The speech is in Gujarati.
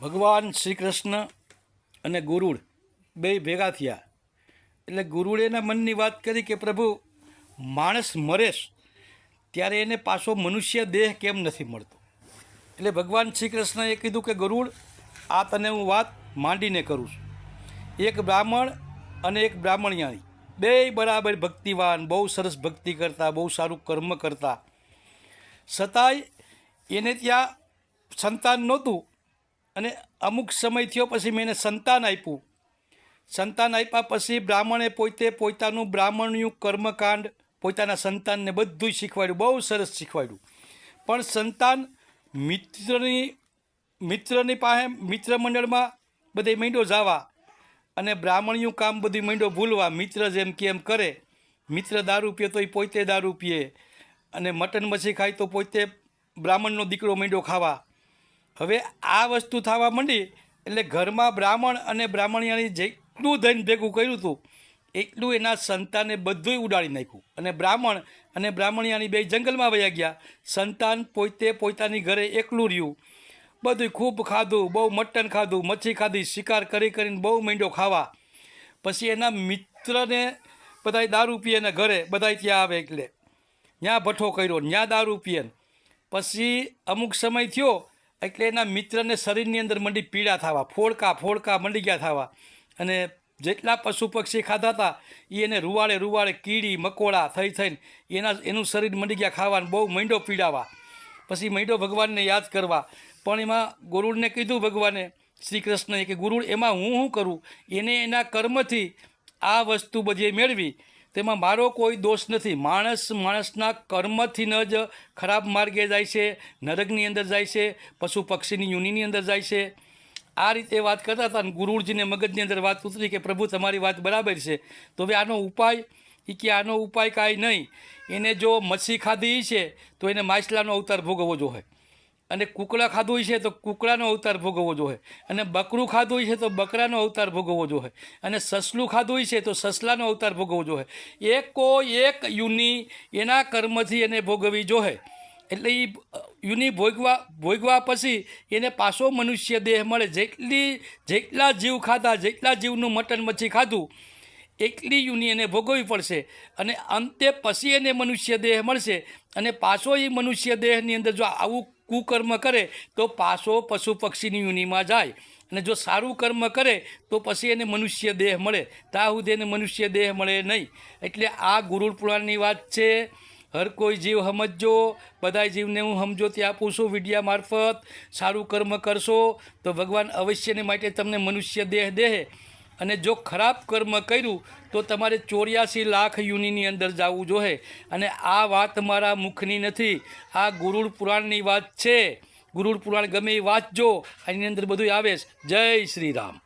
ભગવાન શ્રી કૃષ્ણ અને ગુરુડ બે ભેગા થયા. એટલે ગુરુડે એના મનની વાત કરી કે, પ્રભુ, માણસ મરેશ, ત્યારે એને પાછો મનુષ્ય દેહ કેમ નથી મળતો? એટલે ભગવાન શ્રી કૃષ્ણએ કીધું કે, ગરુડ, આ તને હું વાત માંડીને કરું છું. એક બ્રાહ્મણ અને એક બ્રાહ્મણિયાણી બે બરાબર ભક્તિવાન, બહુ સરસ ભક્તિ કરતા, બહુ સારું કર્મ કરતા. છતાંય એને ત્યાં સંતાન નહોતું અને અમુક સમય થયો પછી મેં એને સંતાન આપ્યું. સંતાન આપ્યા પછી બ્રાહ્મણે પોતે પોતાનું બ્રાહ્મણનું કર્મકાંડ પોતાના સંતાનને બધું શીખવાડ્યું, બહુ સરસ શીખવાડ્યું. પણ સંતાન મિત્રની મિત્રની પાસે મિત્ર મંડળમાં બધે મીંડો જાવા અને બ્રાહ્મણિયું કામ બધું મીંડો ભૂલવા, મિત્ર જેમ કે એમ કરે, મિત્ર દારૂ પીએ તો એ પોતે દારૂ પીએ અને મટન મચ્છી ખાય તો પોતે બ્રાહ્મણનો દીકરો મીંડો ખાવા. હવે આ વસ્તુ થવા માંડી એટલે ઘરમાં બ્રાહ્મણ અને બ્રાહ્મણિયાની જેટલું ધન ભેગું કર્યું હતું, એટલું એના સંતાને બધુંય ઉડાડી નાખ્યું. અને બ્રાહ્મણ અને બ્રાહ્મણિયાની બે જંગલમાં વયા ગયા. સંતાન પોતે પોતાની ઘરે એકલું રહ્યું. બધું ખૂબ ખાધું, બહુ મટન ખાધું, મચ્છી ખાધી, શિકાર કરી કરીને બહુ મીંડો ખાવા. પછી એના મિત્રને બધાય દારૂ પીએ ને ઘરે બધાય ત્યાં આવે એટલે. ત્યાં ભઠ્ઠો કર્યો ત્યાં દારૂ પીએ પછી અમુક સમય થયો એટલે એના મિત્રને શરીરની અંદર મંડી પીડા થવા, ફોડકા ફોડકા મંડી ગયા થવા. અને જેટલા પશુ પક્ષી ખાધા હતા એ એને રૂવાળે રૂવાળે કીડી, મકોડા, થઈ થઈને એના, એનું શરીર મંડી ગયા ખાવાનું, બહુ મંડો પીડાવા. પછી મંડો ભગવાનને યાદ કરવા. પણ એમાં ગુરુડને કીધું ભગવાને, શ્રી કૃષ્ણએ કે ગુરુડ એમાં હું શું કરું? એને એના કર્મથી આ વસ્તુ બધી મેળવી. તેમાં મારો કોઈ દોષ નથી. માણસ માણસના કર્મથી ન જ ખરાબ માર્ગે જાય છે, નરકની અંદર જાય છે, પશુ પક્ષીની યુનિની અંદર જાય છે. આ રીતે વાત કરતા હતા અને ગુરુજીને મગજની અંદર વાત ઉતરી કે પ્રભુ તમારી વાત બરાબર છે. તો હવે આનો ઉપાય એ કે આનો ઉપાય કાંઈ નહીં. એને જો મચ્છી ખાધી છે, તો એને માછલાનો અવતાર ભોગવવો જોઈએ. અને કુકડા ખાધું હોય છે તો કુકડાનો અવતાર ભોગવવો જોઈએ. અને બકરું ખાધું હોય છે તો બકરાનો અવતાર ભોગવવો જોઈએ. અને સસલું ખાધું હોય છે તો સસલાનો અવતાર ભોગવવો જોઈએ. એકો એક યુનિ એના કર્મથી એને ભોગવવી જોઈએ. એટલે એ યુનિ ભોગવા ભોગવા પછી એને પાછો મનુષ્ય દેહ મળે. જેટલી, જેટલા જીવ ખાધા, જેટલા જીવનું મટન મચ્છી ખાધું એટલી યુનિ એને ભોગવવી પડશે. અને અંતે પછી એને મનુષ્ય દેહ મળશે. અને પાછો એ મનુષ્ય દેહની અંદર જો આવું કુકર્મ કરે, તો પાછો પશુ પક્ષીની યુનિમાં જાય. અને જો સારું કર્મ કરે, તો પછી એને મનુષ્ય દેહ મળે. સુધી એને મનુષ્ય દેહ મળે નહીં. એટલે આ ગુરુડ પુરાણની વાત છે, હર કોઈ જીવ સમજજો બધા જીવને હું સમજો તે આપું છું વિડિયા મારફત. સારું કર્મ કરશો તો ભગવાન અવશ્યને માટે તમને મનુષ્ય દેહ દેહે. અને જો ખરાબ કર્મ કર્યું, તો તમારે ચોર્યાસી લાખ યુનિની અંદર જવું જોઈએ અને આ વાત મારા મુખની નથી. આ ગુરુડ પુરાણની વાત છે. ગુરુડ પુરાણ ગમે એ વાંચજો. એની અંદર બધું આવે જય શ્રી રામ.